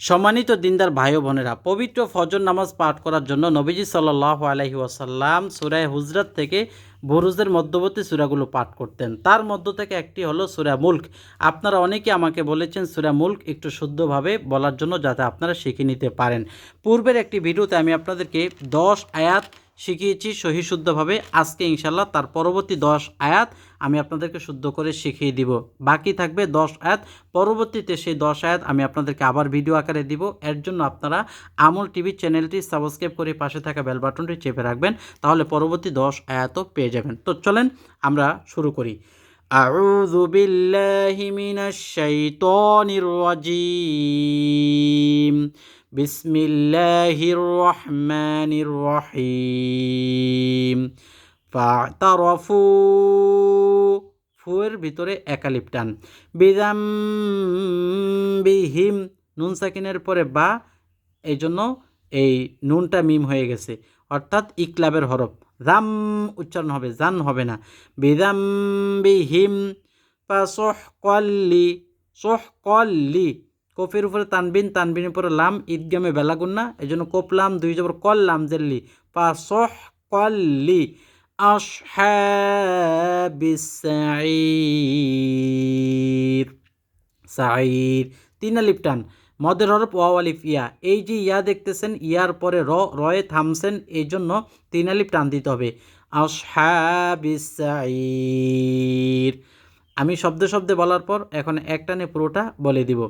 সম্মানিত দিনদার ভাই বোনেরা, পবিত্র ফজর নামাজ পাঠ করার জন্য নবীজি সাল্লাহ আলহি ওয়াসাল্লাম সুরায় হুজরাত থেকে বুরুজের মধ্যবর্তী সুরাগুলো পাঠ করতেন। তার মধ্য থেকে একটি হলো সুরা মুল্ক। আপনারা অনেকে আমাকে বলেছেন, সুরা মুল্ক একটু শুদ্ধভাবে বলার জন্য যাতে আপনারা শিখে নিতে পারেন। পূর্বের একটি ভিডিওতে আমি আপনাদেরকে দশ আয়াত শিখিয়েছি সহি শুদ্ধভাবে আজকে ইনশাল্লাহ তার পরবর্তী দশ আয়াত আমি আপনাদেরকে শুদ্ধ করে শিখিয়ে দিব বাকি থাকবে দশ আয়াত পরবর্তীতে সেই দশ আয়াত আমি আপনাদেরকে আবার ভিডিও আকারে দিব এর জন্য আপনারা আমল টিভি চ্যানেলটি সাবস্ক্রাইব করে পাশে থাকা বেল বাটনটি চেপে রাখবেন তাহলে পরবর্তী দশ আয়াতও পেয়ে যাবেন তো চলেন আমরা শুরু করি أعوذ بالله من الشيطان الرجيم বিসমিল্লাহির রহমানির রহিম ফাতারফু, ফুয়ের ভিতরে একালিপ টান বিদাম বিহিম নুন সাকিনের পরে বা, এই জন্য এই নুনটা মিম হয়ে গেছে। অর্থাৎ ইকলাবের হরফ। জাম উচ্চারণ হবে জান হবে না। বিদাম বিহিম বা সোহ কল্লি সোহ কল্লি কফের উপরে তানবিন, তানবিনের উপরে লাম, ঈদগামে বেলাগুন্না এই জন্য কোপ লাম, দুই জবর কল লাম জেল্লি। পা সোহ কল্লি সাঈর তিন আলিফ টান। মদের হরফ আলিফ ইয়া। এই যে ইয়া দেখতেছেন, ইয়ার পরে র, রয়ে থামছেন এই জন্য তিন আলিফ টান দিতে হবে। সাঈর আমি শব্দে শব্দে বলার পর এখন একটানে পুরোটা বলে দিব।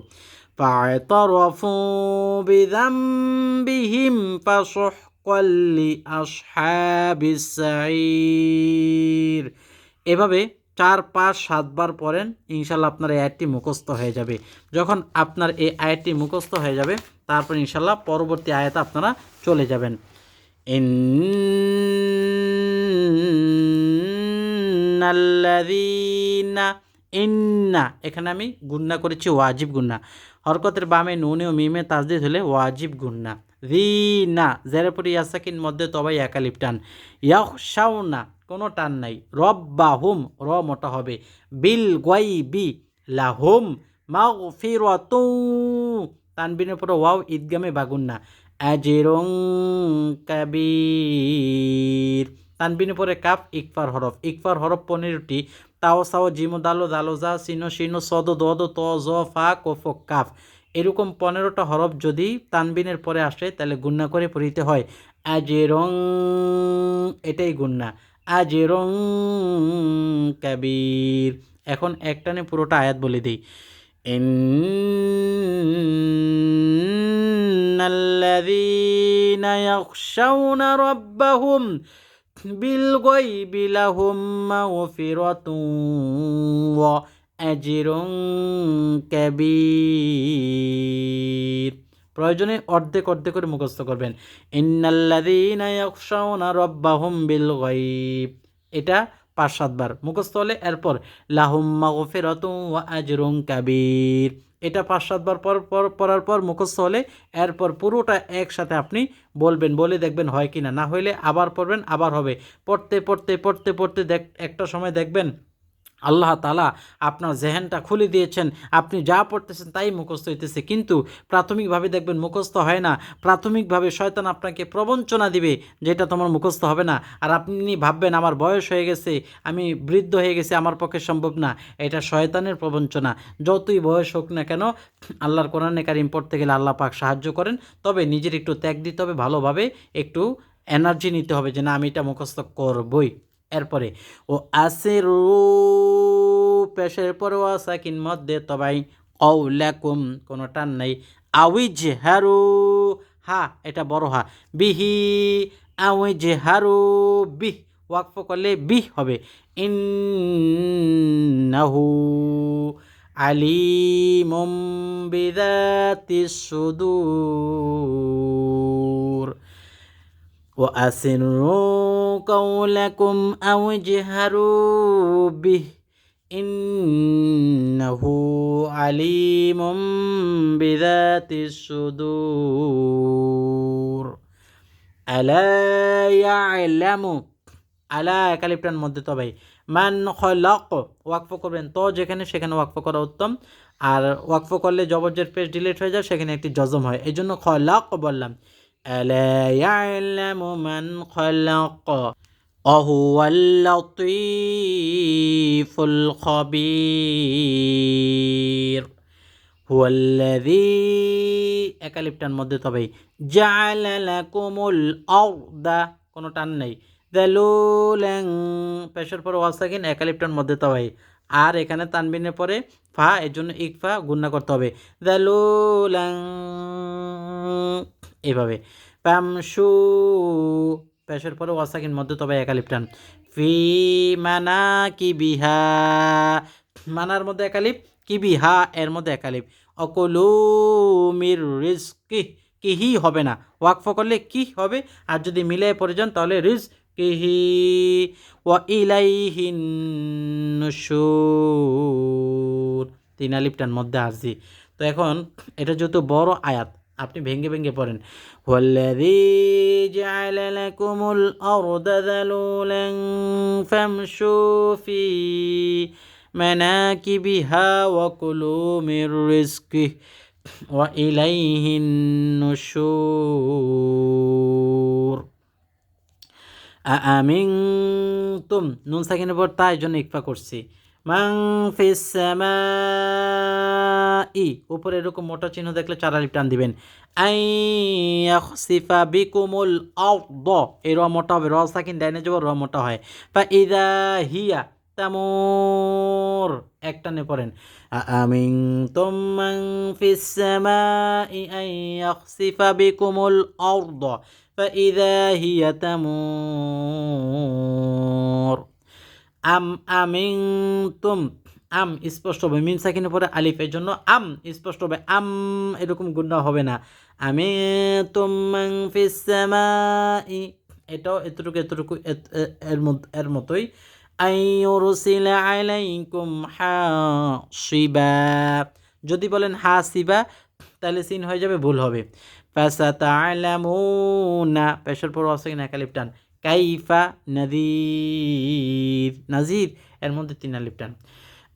فاعترفوا بذنبهم فسحقا لأصحاب السعير এভাবে চার পাঁচ সাতবার পড়েন ইনশাল্লাহ আপনার এই আয়াতটি মুখস্থ হয়ে যাবে যখন আপনার এই আয়াতটি মুখস্থ হয়ে যাবে তারপর ইনশাল্লাহ পরবর্তী আয়াতে আপনারা চলে যাবেন ইন্নাল্লাযীনা ইন্না। এখানে আমি গুন্না করেছি ওয়াজিব গুন্না হরকতের বামে নুনে ও মিমে তাজদিদ হলে ওয়াজিব গুন্না রি না পরে ইয়াসাকিন মধ্যে তবাই একালিপ টান। ইয়াহশাউনা কোনো টান নাই। রব্বা হুম র মোটা হবে। বিল গোয়াই বি লাহুম মাও ফিরতু তানবিনের পরে ওয়াও, ঈদগামে বাগুন্না আজেরং কাবির। তানবিনের পরে কাপ ইকফার হরফ। ইকফার হরফ পনেরোটি। তাও সাও জিমো দালো দালো যা, সিনো সিনো সদ দদ ত জ, ফা কফ কাফ। এরকম পনেরোটা হরফ যদি তানবিনের পরে আসে, তাহলে গুন্না করে পড়িতে হয়। আজেরং, এটাই গুন্না। আজেরং কাবির। এখন একটানে পুরোটা আয়াত বলে দিই। ইন্নাল্লাযীনা ইয়াখশাউনা রাব্বাহুম بالغيب لهم مغفرة وأجر كبير প্রয়োজনে অর্ধেক অর্ধেক করে মুখস্থ করবেন ইন্নাল্লাযীনা ইয়াখশাউনা রাব্বাহুম বিল গায়ব এটা পাঁচ সাতবার মুখস্থ হলে এরপর লাহুম মাগফিরাতুন ওয়া আজরুন কাবীর এটা পাঁচ সাতবার পর পর, পড়ার পর মুখস্থ হলে এরপর পুরোটা একসাথে আপনি বলবেন, বলে দেখবেন হয় কি না না হইলে আবার পড়বেন, আবার হবে। পড়তে পড়তে পড়তে পড়তে দেখ, একটা সময় দেখবেন আল্লাহ তালা আপনার জেহেনটা খুলে দিয়েছেন, আপনি যা পড়তেছেন তাই মুখস্থ হইতেছে। কিন্তু প্রাথমিকভাবে দেখবেন মুখস্থ হয় না। প্রাথমিকভাবে শয়তান আপনাকে প্রবঞ্চনা দিবে যেটা তোমার মুখস্থ হবে না। আর আপনি ভাববেন, আমার বয়স হয়ে গেছে, আমি বৃদ্ধ হয়ে গেছে, আমার পক্ষে সম্ভব না। এটা শয়তানের প্রবঞ্চনা। যতই বয়স হোক না কেন, আল্লাহর কোরআনে কারিম পড়তে গেলে আল্লাহ পাক সাহায্য করেন। তবে নিজের একটু ত্যাগ দিতে হবে, ভালোভাবে একটু এনার্জি নিতে হবে যে, না, আমি এটা মুখস্থ করবই। এরপরে, ও আসিরু পেশের পরেও সাকিন মধ্যে তবাই কৌলাকুম কোনো টান নেই। আউইজ হ্যারু হা, এটা বড় হা, বিহি আউইজ হারু বিহ ওয়াকফ করলে বিহ হবে। ইন্নাহু আলিমুম বিদাতি সুদূর ও আসিরু قولكم أو اجهروا به إنه عليم بذات الصدور ألا يعلم আলা একালিপটার মধ্যে তবে মান খলাক ওয়াকফ করবেন তো যেখানে সেখানে ওয়াকফ করা উত্তম আর ওয়াকফ করলে জবরজের পেজ ডিলিট হয়ে যায় সেখানে একটি জজম হয় এই জন্য খলাক বললাম ألا يعلم من خلق وهو اللطيف الخبير هو الذي একালিপটার মধ্যে তবেই জাআল লাকুমুল আরদা কোনো টান নেই দালুলাং পেশের পর ওয়াসাকিন একালিপটার মধ্যে তবেই আর এখানে তানবিনের পরে ফা এর জন্য ইকফা গুন্না করতে হবে দালুলাং এভাবে। পামসু পেশের পরে ওয়াসাকিন মধ্যে তবে একালিপ টান ফি মানা কি বিহা? মানার মধ্যে একালিপ কি বিহা? এর মধ্যে একালিপ অকলু মির রিজকি কিহি হবে না? ওয়াকফ করলে কি হবে? আর যদি মিলে পড়ে যান তাহলে রিজ কিহি ওয়া ইলাইহিন তিন আলিপটার মধ্যে আসছি তো এখন এটা যেহেতু বড় আয়াত আপনি ভেঙ্গে ভেঙ্গে পড়েন والذي جعل لكم الأرض ذلولا فامشوا في مناكبها وكلوا من رزقه وإليه النشور أأمنتم নুন সাকিনের পর তাই জন্য ইকফা করছি মাং ই উপরে এরকম মোটা চিহ্ন দেখলে চারা আলিফ টান দিবেন। আই সিফা বিকুমুল দ এই র মোটা হবে র সাকিন ডাইনে যাব, র মোটা হয়। বা ইদা হিয়া তামোর। এক টানে পড়েন। আমিং তোমাং ফিসামা ই আই সিফা বিকুমুল অর্দ বা ইদা হিয়া তামোর। আম আমিং তুম, আম স্পষ্ট হবে। মিম সাকিনের পরে আলিফ, এর জন্য আম স্পষ্ট হবে। আম এরকম গুণা হবে না। আমি তুমাং এটাও এতটুকু এতটুকু এর এর মতোই। যদি বলেন হা হাসিবা, তাহলে সিন হয়ে যাবে, ভুল হবে। ফাসাতালামুনা, পেশার পর কিনা, একালিপ টান। কাইফা নাজির নাজির এর মধ্যে তিন আলিপ টান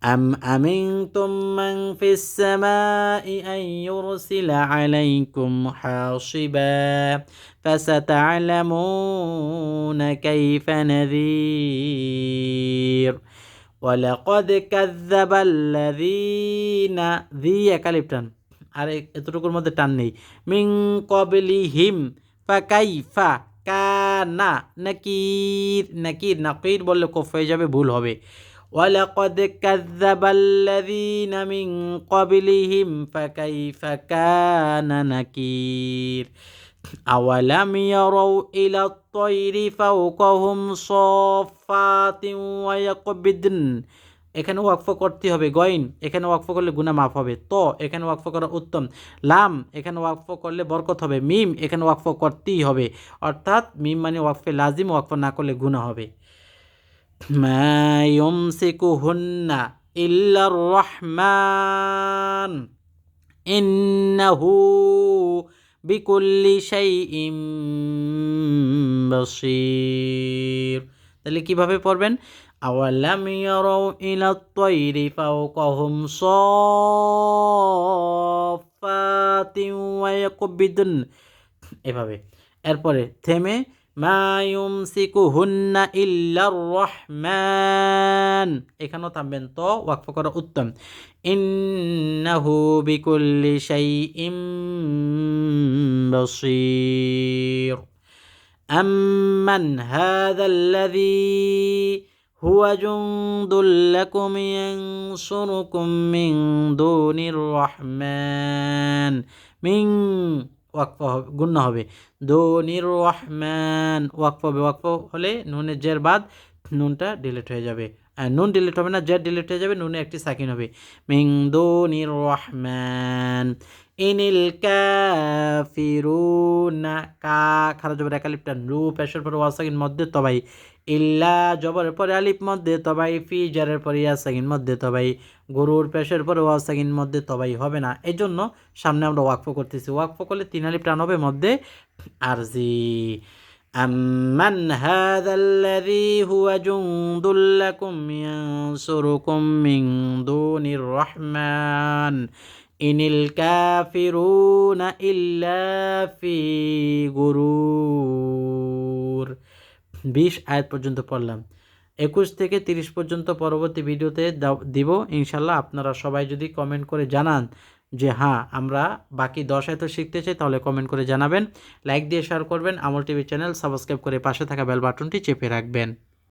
أم أمنتم من في السماء أن يرسل عليكم حاصبا فستعلمون كيف نذير ولقد كذب الذين ذي একালিপটান আর এ- এতটুকুর মধ্যে টান নেই মিং কবলি হিম ফাকাইফা কানা নাকির নাকির নাকির বললে কফ হয়ে যাবে ভুল হবে ولقد كذب الذين من قبلهم فكيف كان نكير أولم يروا إلى الطير فوقهم صافات ويقبضن এখানে ওয়াকফ করতে হবে, গইন। এখানে ওয়াকফ করলে গুণা মাফ হবে। তো, এখানে ওয়াকফ করা উত্তম। লাম, এখানে ওয়াকফ করলে বরকত হবে। মিম, এখানে ওয়াকফ করতেই হবে। অর্থাৎ মিম মানে ওয়াকফে লাজিম, ওয়াকফ না করলে গুণা হবে। ইউমসিকুহুন্না ইল্লার রহমান। ইন্নাহু বিকুল্লি শাইইম বাসীর। তাহলে কীভাবে পড়বেন? আওয়ালাম ইয়ারাউ ইলা তৈরি ফাওকাহুম সাফাতিন ওয়া ইয়াকবিদুন এভাবে এরপরে থেমে মা ইউমসিকুহুন্না ইল্লার রহমান এখানেও থামবেন তো ওয়াকফ করা উত্তম ইন্নাহু বিকুল্লি শাইইম বাসীর أمن هذا الذي হুয়া জুন্দুল্লাকুম ইয়ানসুরুকুম মিন দুনির রহমান। মিন ওয়াকফা হবে গুণ্য হবে। দনির রহমান, ওয়াকফা হবে। ওয়াকফা হলে নুনের জের বাদ নুনটা ডিলিট হয়ে যাবে। নুন ডিলিট হবে না, জের ডিলিট হয়ে যাবে, নুনে একটি সাকিন হবে। মিং দনির রহমান, ইনিল কাফিরুনা, কা খারাজ হবে একালিপটা রু পেশের পর ওয়াসাকিন মধ্যে তবাই। ইল্লা জবরের পরে আলিপ মধ্যে তবাই ফি জারের পরে ইয়াসাগিন মধ্যে তবাই, গরুর পেশের পরে ওয়াসাগিন মধ্যে তবাই হবে না। এই জন্য সামনে আমরা ওয়াকফ করতেছি। ওয়াকফ করলে তিন আলিপ টান হবে মধ্যে আর জি রহমান। ইনিল কাফিরুনা ইল্লা ফি গুরুর বিশ আয়াত পর্যন্ত পড়লাম। একুশ থেকে তিরিশ পর্যন্ত পরবর্তী ভিডিওতে দিব, ইনশাল্লাহ আপনারা সবাই যদি কমেন্ট করে জানান যে হ্যাঁ আমরা বাকি দশ আয়ত শিখতে চাই, তাহলে কমেন্ট করে জানাবেন। লাইক দিয়ে শেয়ার করবেন। আমল টিভি চ্যানেল সাবস্ক্রাইব করে পাশে থাকা বেল বাটনটি চেপে রাখবেন।